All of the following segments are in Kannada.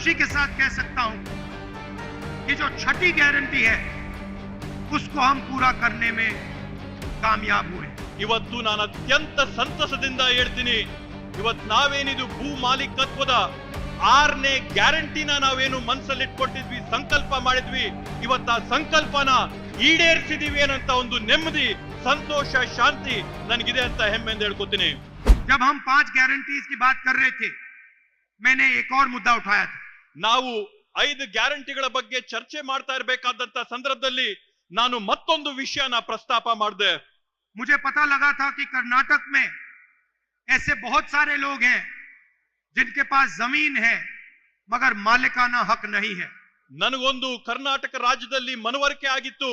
खुशी के साथ कह सकता हूं कि जो छठी गारंटी है उसको हम पूरा करने में कामयाब हुए ಇವತ್ತು ನಾನು ಅತ್ಯಂತ ಸಂತಸದಿಂದ ಹೇಳ್ತೀನಿ ಇವತ್ ನಾವೇನಿದು ಭೂ ಮಾಲೀಕತ್ವದ ಆರನೇ ಗ್ಯಾರಂಟಿನ ನಾವೇನು ಮನ್ಸಲ್ಲಿ ಇಟ್ಕೊಟ್ಟಿದ್ವಿ ಸಂಕಲ್ಪ ಮಾಡಿದ್ವಿ ಇವತ್ತ ಆ ಸಂಕಲ್ಪನ ಈಡೇರಿಸಿದೀವಿ ಏನಂತ ಒಂದು ನೆಮ್ಮದಿ ಸಂತೋಷ ಶಾಂತಿ ನನಗಿದೆ ಅಂತ ಹೆಮ್ಮೆಂದು ಹೇಳ್ಕೊತೀನಿ जब हम पांच गारंटीज की बात कर रहे थे मैंने एक और मुद्दा उठाया था ನಾವು ಐದು ಗ್ಯಾರಂಟಿಗಳ ಬಗ್ಗೆ ಚರ್ಚೆ ಮಾಡ್ತಾ ಇರಬೇಕಾದಂತ ಸಂದರ್ಭದಲ್ಲಿ ನಾನು ಮತ್ತೊಂದು ವಿಷಯನ ಪ್ರಸ್ತಾಪ ಮಾಡಿದೆ मुझे पता लगा था कि कर्नाटक में ऐसे बहुत सारे लोग हैं जिनके पास जमीन है मगर मालिकाना हक नहीं है ನನಗೊಂದು ಕರ್ನಾಟಕ ರಾಜ್ಯದಲ್ಲಿ ಮನವರಿಕೆ ಆಗಿತ್ತು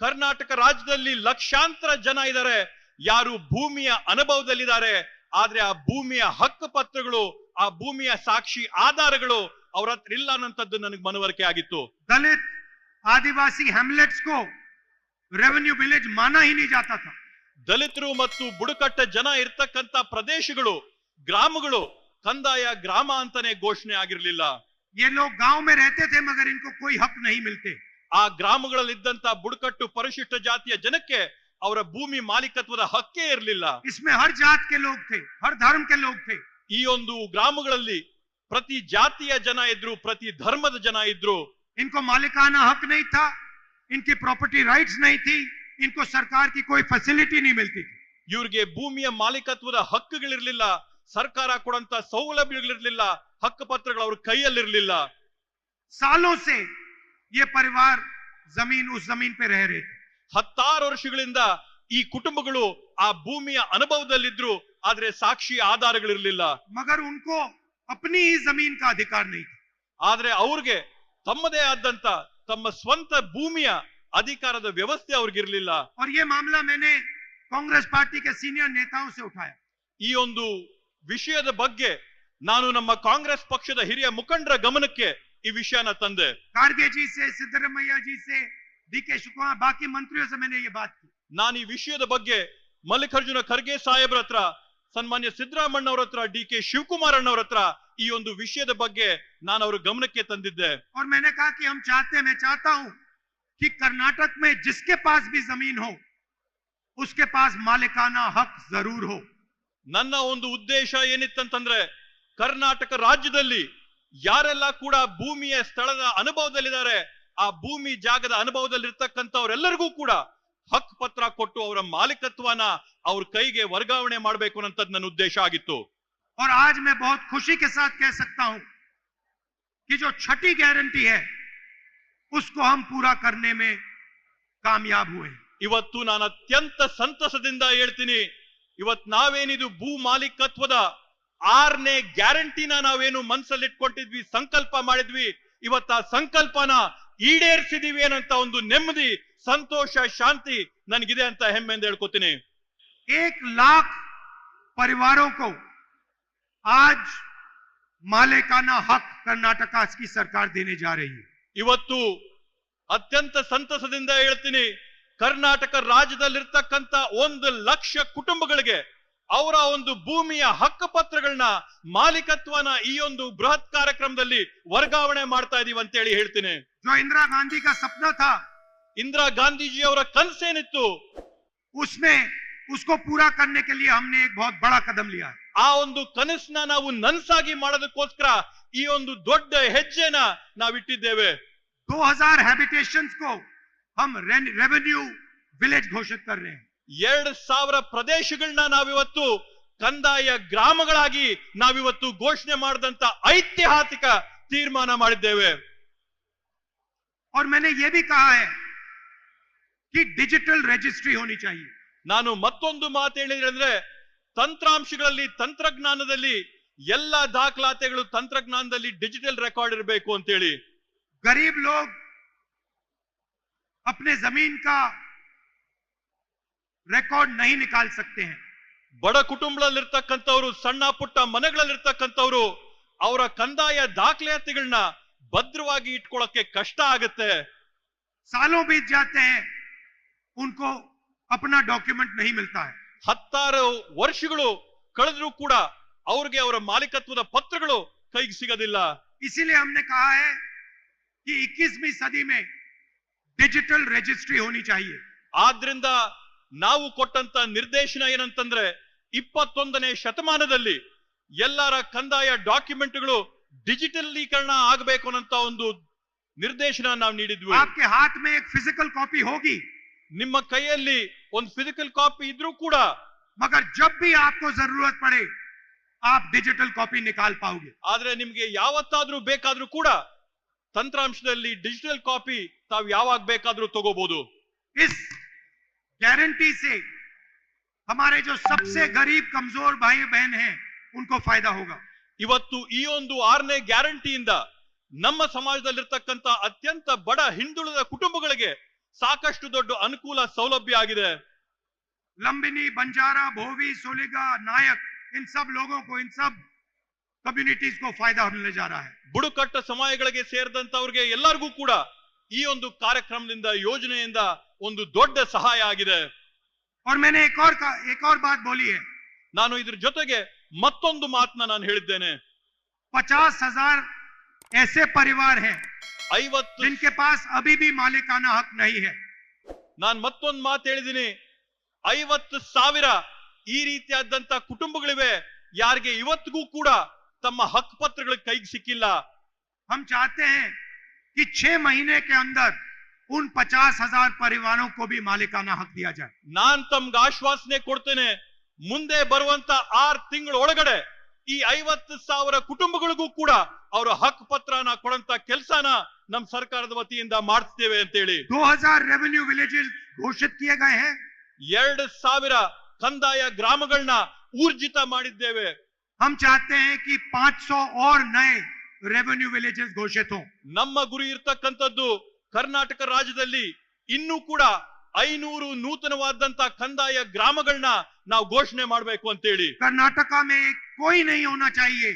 ಕರ್ನಾಟಕ ರಾಜ್ಯದಲ್ಲಿ ಲಕ್ಷಾಂತರ ಜನ ಇದ್ದಾರೆ ಯಾರು ಭೂಮಿಯ ಅನುಭವದಲ್ಲಿದ್ದಾರೆ ಆದ್ರೆ ಆ ಭೂಮಿಯ ಹಕ್ಕು ಪತ್ರಗಳು ಆ ಭೂಮಿಯ ಸಾಕ್ಷಿ ಆಧಾರಗಳು ಅವ್ರ ಹತ್ರ ಇಲ್ಲ ಅನ್ನೋಂಥದ್ದು ನನಗೆ ಮನವರಿಕೆ ಆಗಿತ್ತು दलित आदिवासी हेमलेट्स को रेवेन्यू विलेज माना ही नहीं जाता था ದಲಿತರು ಮತ್ತು ಬುಡಕಟ್ಟ ಜನ ಇರ್ತಕ್ಕಂತ ಪ್ರದೇಶಗಳು ಗ್ರಾಮಗಳು ಕಂದಾಯ ಗ್ರಾಮ ಅಂತಾನೆ ಘೋಷಣೆ ಆಗಿರ್ಲಿಲ್ಲ ये लोग गांव में रहते थे मगर इनको कोई हक नहीं मिलते ಆ ಗ್ರಾಮಗಳಲ್ಲಿದ್ದಂತ ಬುಡಕಟ್ಟು ಪರಿಶಿಷ್ಟ ಜಾತಿಯ ಜನಕ್ಕೆ ಅವರ ಭೂಮಿ ಮಾಲೀಕತ್ವದ ಹಕ್ಕೇ ಇರಲಿಲ್ಲ इसमें हर जात के लोग थे हर धर्म के लोग थे ಈ ಒಂದು ಗ್ರಾಮಗಳಲ್ಲಿ ಪ್ರತಿ ಜಾತಿಯ ಜನ ಇದ್ರು ಪ್ರತಿ ಧರ್ಮದ ಜನ ಇದ್ರು इनको मालिकाना हक नहीं था इनकी प्रॉपर्टी राइट्स नहीं थी इनको सरकार की कोई फैसिलिटी नहीं मिलती थी ಇವ್ರಿಗೆ ಭೂಮಿಯ ಮಾಲೀಕತ್ವದ ಹಕ್ಕುಗಳಿರ್ಲಿಲ್ಲ ಸರ್ಕಾರ ಕೊಡಂತ ಸೌಲಭ್ಯಗಳಿರ್ಲಿಲ್ಲ ಹಕ್ಕು ಪತ್ರಗಳು ಅವ್ರ ಕೈಯಲ್ಲಿರ್ಲಿಲ್ಲ सालों से ये परिवार जमीन उस जमीन पे रह रहे थे ಹತ್ತಾರು ವರ್ಷಗಳಿಂದ ಈ ಕುಟುಂಬಗಳು ಆ ಭೂಮಿಯ ಅನುಭವದಲ್ಲಿದ್ರು ಆದ್ರೆ ಸಾಕ್ಷಿ ಆಧಾರಗಳಿರ್ಲಿಲ್ಲ मगर उनको अपनी ही जमीन का अधिकार नहीं था ಆದ್ರೆ ಅವ್ರಿಗೆ ತಮ್ಮದೇ ಆದಂತ ತಮ್ಮ ಸ್ವಂತ ಭೂಮಿಯ ಅಧಿಕಾರದ ವ್ಯವಸ್ಥೆ ಅವ್ರಿಗಿರ್ಲಿಲ್ಲ और ये मामला मैंने कांग्रेस पार्टी के सीनियर नेताओं से उठाया ಈ ಒಂದು ವಿಷಯದ ಬಗ್ಗೆ ನಾನು ನಮ್ಮ ಕಾಂಗ್ರೆಸ್ ಪಕ್ಷದ ಹಿರಿಯ ಮುಖಂಡರ ಗಮನಕ್ಕೆ ಈ ವಿಷಯನ ತಂದೆ खारगे जी से सिद्धरमैया जी से डी के शुक्ला बाकी मंत्रियों से मैंने ये बात की ನಾನು ಈ ವಿಷಯದ ಬಗ್ಗೆ ಮಲ್ಲಿಕಾರ್ಜುನ ಖರ್ಗೆ ಸಾಹೇಬ್ರ ಹತ್ರ ಸನ್ಮಾನ್ಯ ಸಿದ್ದರಾಮಣ್ಣ ಅವ್ರ ಹತ್ರ ಡಿ ಕೆ ಶಿವಕುಮಾರ್ ಅಣ್ಣವ್ರ ಹತ್ರ ಈ ಒಂದು ವಿಷಯದ ಬಗ್ಗೆ ನಾನು ಅವ್ರ ಗಮನಕ್ಕೆ ತಂದಿದ್ದೆ और मैंने कहा कि हम चाहते हैं मैं चाहता हूं कि कर्नाटक में जिसके पास भी जमीन हो उसके पास मालिकाना हक जरूर हो ನನ್ನ ಒಂದು ಉದ್ದೇಶ ಏನಿತ್ತಂತಂದ್ರೆ ಕರ್ನಾಟಕ ರಾಜ್ಯದಲ್ಲಿ ಯಾರೆಲ್ಲ ಕೂಡ ಭೂಮಿಯ ಸ್ಥಳದ ಅನುಭವದಲ್ಲಿದ್ದಾರೆ ಆ ಭೂಮಿ ಜಾಗದ ಅನುಭವದಲ್ಲಿರ್ತಕ್ಕಂಥವ್ರೆಲ್ಲರಿಗೂ ಕೂಡ ಹಕ್ ಪತ್ರ ಕೊಟ್ಟು ಅವರ ಮಾಲೀಕತ್ವನ ಅವ್ರ ಕೈಗೆ ವರ್ಗಾವಣೆ ಮಾಡಬೇಕು ಅನ್ನೋಂಥದ್ದು ನನ್ನ ಉದ್ದೇಶ ಆಗಿತ್ತು और आज मैं बहुत खुशी के साथ कह सकता हूं कि जो छठी गारंटी है उसको हम पूरा करने में कामयाब हुए हैं। ಇವತ್ತು ನಾನು ಅತ್ಯಂತ ಸಂತಸದಿಂದ ಹೇಳ್ತೀನಿ ಇವತ್ ನಾವೇನಿದು ಭೂ ಮಾಲೀಕತ್ವದ ಆರನೇ ಗ್ಯಾರಂಟಿನ ನಾವೇನು ಮನ್ಸಲ್ಲಿ ಇಟ್ಕೊಂಡಿದ್ವಿ ಸಂಕಲ್ಪ ಮಾಡಿದ್ವಿ ಇವತ್ತ ಆ ಸಂಕಲ್ಪನ ಈಡೇರಿಸಿದೀವಿ ಏನಂತ ಒಂದು ನೆಮ್ಮದಿ ಸಂತೋಷ ಶಾಂತಿ ನನಗಿದೆ ಅಂತ ಹೆಮ್ಮೆಂದು ಹೇಳ್ಕೊತೀನಿ एक लाख परिवारों को आज मालिकाना हक कर्नाटका की सरकार देने जा रही है ಇವತ್ತು ಅತ್ಯಂತ ಸಂತಸದಿಂದ ಹೇಳ್ತೀನಿ ಕರ್ನಾಟಕ ರಾಜ್ಯದಲ್ಲಿರ್ತಕ್ಕಂತ ಒಂದು ಲಕ್ಷ ಕುಟುಂಬಗಳಿಗೆ ಅವರ ಒಂದು ಭೂಮಿಯ ಹಕ್ಕು ಪತ್ರಗಳನ್ನ ಮಾಲೀಕತ್ವನ ಈ ಒಂದು ಬೃಹತ್ ಕಾರ್ಯಕ್ರಮದಲ್ಲಿ ವರ್ಗಾವಣೆ ಮಾಡ್ತಾ ಇದೀವಿ ಅಂತೇಳಿ ಹೇಳ್ತೀನಿ जो इंदिरा गांधी का सपना था ಇಂದಿರಾ ಗಾಂಧೀಜಿ ಅವರ ಕನಸೇನಿತ್ತು उसमें उसको पूरा करने के लिए हमने एक बहुत बड़ा कदम लिया है ಆ ಒಂದು ಕನಸನ್ನ ನಾವು ನನ್ಸಾಗಿ ಮಾಡೋದಕ್ಕೋಸ್ಕರ ಈ ಒಂದು ದೊಡ್ಡ ಹೆಜ್ಜೆನ ನಾವಿಟ್ಟಿದ್ದೇವೆ 2000 हैबिटेशंस को हम रेवेन्यू विलेज घोषित कर रहे हैं ಎರಡ್ ಸಾವಿರ ಪ್ರದೇಶಗಳನ್ನ ನಾವಿವತ್ತು ಕಂದಾಯ ಗ್ರಾಮಗಳಾಗಿ ನಾವಿವತ್ತು ಘೋಷಣೆ ಮಾಡಿದಂತ ಐತಿಹಾಸಿಕ ತೀರ್ಮಾನ ಮಾಡಿದ್ದೇವೆ और मैंने ये भी कहा है कि डिजिटल रजिस्ट्री होनी चाहिए ನಾನು ಮತ್ತೊಂದು ಮಾತು ಹೇಳಿದ್ರೆ ಅಂದ್ರೆ ತಂತ್ರಾಂಶಗಳಲ್ಲಿ ತಂತ್ರಜ್ಞಾನದಲ್ಲಿ ಎಲ್ಲ ದಾಖಲಾತಿಗಳು ತಂತ್ರಜ್ಞಾನದಲ್ಲಿ ಡಿಜಿಟಲ್ ರೆಕಾರ್ಡ್ ಇರಬೇಕು ಅಂತೇಳಿ गरीब लोग अपने जमीन का रिकॉर्ड नहीं निकाल सकते हैं ಬಡ ಕುಟುಂಬದಲ್ಲಿರ್ತಕ್ಕಂಥವ್ರು ಸಣ್ಣ ಪುಟ್ಟ ಮನೆಗಳಲ್ಲಿರ್ತಕ್ಕಂಥವ್ರು ಅವರ ಕಂದಾಯ ದಾಖಲಾತಿಗಳನ್ನ ಭದ್ರವಾಗಿ ಇಟ್ಕೊಳ್ಳಕ್ಕೆ ಕಷ್ಟ ಆಗುತ್ತೆ सालों बीत जाते हैं उनको अपना डॉक्यूमेंट नहीं मिलता है ಹತ್ತಾರು ವರ್ಷಗಳು ಕಳೆದ್ರೂ ಕೂಡ ಅವ್ರಿಗೆ ಅವರ ಮಾಲೀಕತ್ವದ ಪತ್ರಗಳು ಕೈಗೆ ಸಿಗೋದಿಲ್ಲ इसीलिए हमने कहा है कि 21वीं सदी में डिजिटल रजिस्ट्री होनी चाहिए ಆದ್ರಿಂದ ನಾವು ಕೊಟ್ಟಂತ ನಿರ್ದೇಶನ ಏನಂತಂದ್ರೆ ಇಪ್ಪತ್ತೊಂದನೇ ಶತಮಾನದಲ್ಲಿ ಎಲ್ಲರ ಕಂದಾಯ ಡಾಕ್ಯುಮೆಂಟ್ಗಳು ಡಿಜಿಟಲೀಕರಣ ಆಗಬೇಕು ಅನ್ನಂತ ಒಂದು ನಿರ್ದೇಶನ ನಾವು ನೀಡಿದ್ವಿ आपके हाथ में एक फिजिकल कॉपी होगी ನಿಮ್ಮ ಕೈಯಲ್ಲಿ ಒಂದು ಫಿಸಿಕಲ್ ಕಾಪಿ ಇದ್ರೂ ಕೂಡ ಮಗರ್ ಜಬ್ ಬಿ ಆಪ್ಕೋ ಜರೂರತ್ ಪಡೆ ಆಪ್ ಡಿಜಿಟಲ್ ಕಾಪಿ ನಿಕಾಲ್ ಪಾವುಗೆ ಆದ್ರೆ ನಿಮ್ಗೆ ಯಾವತ್ತಾದ್ರೂ ಬೇಕಾದ್ರೂ ಕೂಡ ತಂತ್ರಾಂಶದಲ್ಲಿ ಡಿಜಿಟಲ್ ಕಾಪಿ ತಾವ್ ಯಾವಾಗ ಬೇಕಾದ್ರೂ ತಗೋಬಹುದು ಇಸ್ ಗ್ಯಾರಂಟಿ ಸೇ ಹಮಾರೆ ಜೋ ಸಬ್ಸೆ ಗರೀಬ್ ಕಮ್ಜೋರ್ ಭಾಯಿ ಬಹನ್ ಹೇ ಉನ್ಕೋ ಫಾಯ್ದಾ ಹೋಗ ಇವತ್ತು ಈ ಒಂದು ಆರನೇ ಗ್ಯಾರಂಟಿಯಿಂದ ನಮ್ಮ ಸಮಾಜದಲ್ಲಿರ್ತಕ್ಕಂಥ ಅತ್ಯಂತ ಬಡ ಹಿಂದುಳಿದ ಕುಟುಂಬಗಳಿಗೆ ಸಾಕಷ್ಟು ದೊಡ್ಡ ಅನುಕೂಲ ಸೌಲಭ್ಯ ಆಗಿದೆ लंबिनी बंजारा भोवी सोलिगा नायक इन सब लोगों को इन सब कम्युनिटीज को फायदा मिलने जा रहा है ಬುಡಕಟ್ಟ ಸಮಯಗಳಿಗೆ ಸೇರಿದಂತವ್ರಿಗೆ ಎಲ್ಲರಿಗೂ ಕೂಡ ಈ ಒಂದು ಕಾರ್ಯಕ್ರಮದಿಂದ ಯೋಜನೆಯಿಂದ ಒಂದು ದೊಡ್ಡ ಸಹಾಯ ಆಗಿದೆ और मैंने एक और का, एक और बात बोली है ನಾನು ಇದ್ರ ಜೊತೆಗೆ ಮತ್ತೊಂದು ಮಾತನ್ನ ನಾನು ಹೇಳಿದ್ದೇನೆ पचास हजार ऐसे परिवार हैं ಐವತ್ತು जिनके पास अभी भी मालिकाना हक नहीं है ನಾನ್ ಮತ್ತೊಂದು ಮಾತು ಹೇಳಿದೀನಿ ಐವತ್ತು ಸಾವಿರ ಈ ರೀತಿಯಾದಂತ ಕುಟುಂಬಗಳಿವೆ ಯಾರಿಗೆ ಇವತ್ತಿಗೂ ಕೂಡ ತಮ್ಮ ಹಕ್ಕು ಪತ್ರಗಳ ಕೈಗೆ ಸಿಕ್ಕಿಲ್ಲ हम चाहते हैं कि छह महीने के अंदर उन पचास हजार परिवारों को भी मालिकाना हक दिया जाए ನಾನ್ ತಮ್ಗೆ ಆಶ್ವಾಸನೆ ಕೊಡ್ತೇನೆ ಮುಂದೆ ಬರುವಂತ ಆರ್ ತಿಂಗಳ ಒಳಗಡೆ ಈ ಐವತ್ತು ಸಾವಿರ ಕುಟುಂಬಗಳಿಗೂ ಕೂಡ ಅವರ ಹಕ್ಕು ಪತ್ರನ ಕೊಡಂತ ಕೆಲಸನ ನಮ್ ಸರ್ಕಾರದ ವತಿಯಿಂದ ಮಾಡಿಸ್ತೇವೆ ಅಂತೇಳಿ 2000 रेवेन्यू विलेजेस घोषित किए गए हैं ಎರಡು ಸಾವಿರ ಕಂದಾಯ ಗ್ರಾಮಗಳನ್ನ ಊರ್ಜಿತ ಮಾಡಿದ್ದೇವೆ हम चाहते हैं कि 500 और नए रेवेन्यू विलेजेस घोषित हों ನಮ್ಮ ಗುರಿ ಇರ್ತಕ್ಕಂಥದ್ದು ಕರ್ನಾಟಕ ರಾಜ್ಯದಲ್ಲಿ ಇನ್ನೂ ಕೂಡ ಐನೂರು ನೂತನವಾದಂತ ಕಂದಾಯ ಗ್ರಾಮಗಳನ್ನ ನಾವು ಘೋಷಣೆ ಮಾಡ್ಬೇಕು ಅಂತೇಳಿ कर्नाटका में एक कोई नहीं होना चाहिए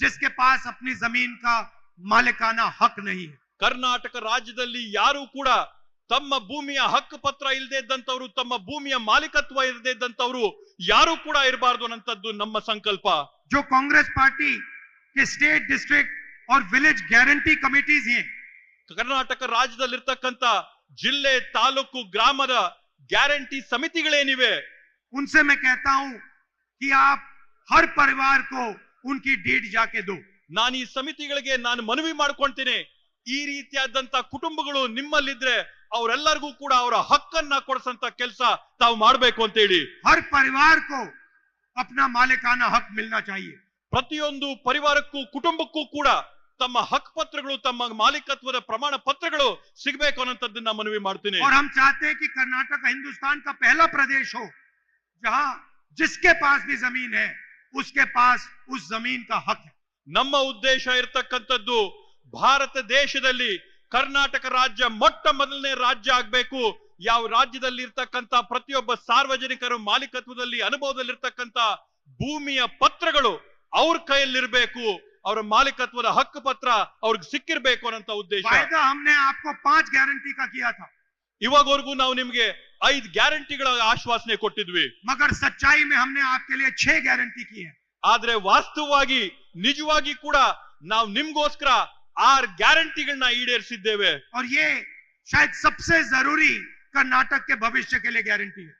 जिसके पास अपनी जमीन का मालिकाना हक नहीं है ಕರ್ನಾಟಕ ರಾಜ್ಯದಲ್ಲಿ ಯಾರು ಕೂಡ ತಮ್ಮ ಭೂಮಿಯ ಹಕ್ಕು ಪತ್ರ ಇಲ್ಲದೆ ಇದ್ದಂತವ್ರು ತಮ್ಮ ಭೂಮಿಯ ಮಾಲೀಕತ್ವ ಇಲ್ಲದೆ ಇದ್ದಂತವ್ರು ಯಾರು ಕೂಡ ಇರಬಾರ್ದು ಅನ್ನಂತದ್ದು ನಮ್ಮ ಸಂಕಲ್ಪ जो कांग्रेस पार्टी के स्टेट डिस्ट्रिक्ट और विलेज गारंटी कमिटीज हैं ಕರ್ನಾಟಕ ರಾಜ್ಯದಲ್ಲಿರ್ತಕ್ಕಂಥ ಜಿಲ್ಲೆ ತಾಲೂಕು ಗ್ರಾಮದ ಗ್ಯಾರಂಟಿ ಸಮಿತಿಗಳೇನಿವೆ उनसे मैं कहता हूं कि आप हर परिवार को उनकी डीड जाके दो ನಾನು ಈ ಸಮಿತಿಗಳಿಗೆ ನಾನು ಮನವಿ ಮಾಡ್ಕೊಂತೀನಿ ಈ ರೀತಿಯಾದಂತ ಕುಟುಂಬಗಳು ನಿಮ್ಮಲ್ಲಿದ್ರೆ ಅವರೆಲ್ಲರಿಗೂ ಕೂಡ ಅವರ ಹಕ್ಕನ್ನ ಕೊಡಿಸಂತ ಕೆಲಸ ತಾವು ಮಾಡ್ಬೇಕು ಅಂತೇಳಿ हर परिवार को अपना मालिकाना हक मिलना चाहिए ಪ್ರತಿಯೊಂದು ಪರಿವಾರಕ್ಕೂ ಕುಟುಂಬಕ್ಕೂ ಕೂಡ ತಮ್ಮ ಹಕ್ ಪತ್ರಗಳು ತಮ್ಮ ಮಾಲೀಕತ್ವದ ಪ್ರಮಾಣ ಪತ್ರಗಳು ಸಿಗ್ಬೇಕು ಅನ್ನೋಂಥದ್ದನ್ನ ಮನವಿ ಮಾಡ್ತೀನಿ और हम चाहते हैं कि कर्नाटक हिंदुस्तान का पहला प्रदेश हो जहां जिसके पास भी जमीन है उसके पास उस जमीन का हक है ನಮ್ಮ ಉದ್ದೇಶ ಇರ್ತಕ್ಕಂಥದ್ದು ಭಾರತ ದೇಶದಲ್ಲಿ ಕರ್ನಾಟಕ ರಾಜ್ಯ ಮೊಟ್ಟ ಮೊದಲನೇ ರಾಜ್ಯ ಆಗ್ಬೇಕು ಯಾವ ರಾಜ್ಯದಲ್ಲಿ ಇರ್ತಕ್ಕಂಥ ಪ್ರತಿಯೊಬ್ಬ ಸಾರ್ವಜನಿಕರು ಮಾಲೀಕತ್ವದಲ್ಲಿ ಅನುಭವದಲ್ಲಿರ್ತಕ್ಕಂಥ ಭೂಮಿಯ ಪತ್ರಗಳು ಅವ್ರ ಕೈಯಲ್ಲಿರ್ಬೇಕು ಅವರ ಮಾಲೀಕತ್ವದ ಹಕ್ಕು ಪತ್ರ ಅವ್ರಿಗೆ ಸಿಕ್ಕಿರ್ಬೇಕು ಅನ್ನೋಂಥ ಉದ್ದೇಶ वायदा हमने आपको पांच गारंटी का किया था ಇವಾಗವರೆಗೂ ನಾವು ನಿಮ್ಗೆ ಐದ್ ಗ್ಯಾರಂಟಿಗಳ ಆಶ್ವಾಸನೆ ಕೊಟ್ಟಿದ್ವಿ मगर सच्चाई में हमने आपके लिए छह गारंटी की है ಆದ್ರೆ ವಾಸ್ತವವಾಗಿ ನಿಜವಾಗಿ ಕೂಡ ನಾವು ನಿಮ್ಗೋಸ್ಕರ ಆರ್ ಗ್ಯಾರಂಟಿಗಳನ್ನ ಈಡೇರಿಸಿದ್ದೇವೆ और ये शायद सबसे जरूरी कर्नाटक के भविष्य के लिए गारंटी है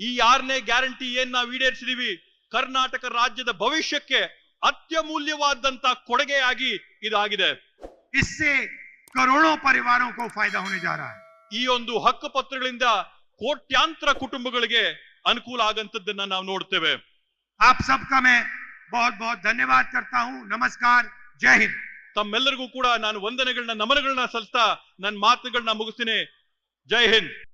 ಈ ಆರನೇ ಗ್ಯಾರಂಟಿ ಏನ್ ನಾವು ಈಡೇರಿಸಿದೀವಿ ಕರ್ನಾಟಕ ರಾಜ್ಯದ ಭವಿಷ್ಯಕ್ಕೆ ಅತ್ಯಮೂಲ್ಯವಾದಂತ ಕೊಡುಗೆಯಾಗಿ ಇದಾಗಿದೆ इससे करोड़ों परिवारों को फायदा होने जा रहा है ಈ ಒಂದು ಹಕ್ಕು ಪತ್ರಗಳಿಂದ ಕೋಟ್ಯಾಂತರ ಕುಟುಂಬಗಳಿಗೆ ಅನುಕೂಲ ಆಗಂತದ್ದನ್ನ ನಾವು ನೋಡ್ತೇವೆ. ಆಪ್ ಸಬ್ಕಾ ಮೇ ಬಹುತ್ ಬಹುತ್ ಧನ್ಯವಾದ ಕರ್ತಾ ಹೂ ನಮಸ್ಕಾರ ಜೈ ಹಿಂದ್ ತಮ್ಮೆಲ್ಲರಿಗೂ ಕೂಡ ನಾನು ವಂದನೆಗಳನ್ನ ನಮನಗಳನ್ನ ಸಲ್ತಾ ನನ್ನ ಮಾತುಗಳನ್ನ ಮುಗಿಸ್ತೀನಿ. ಜೈ ಹಿಂದ್.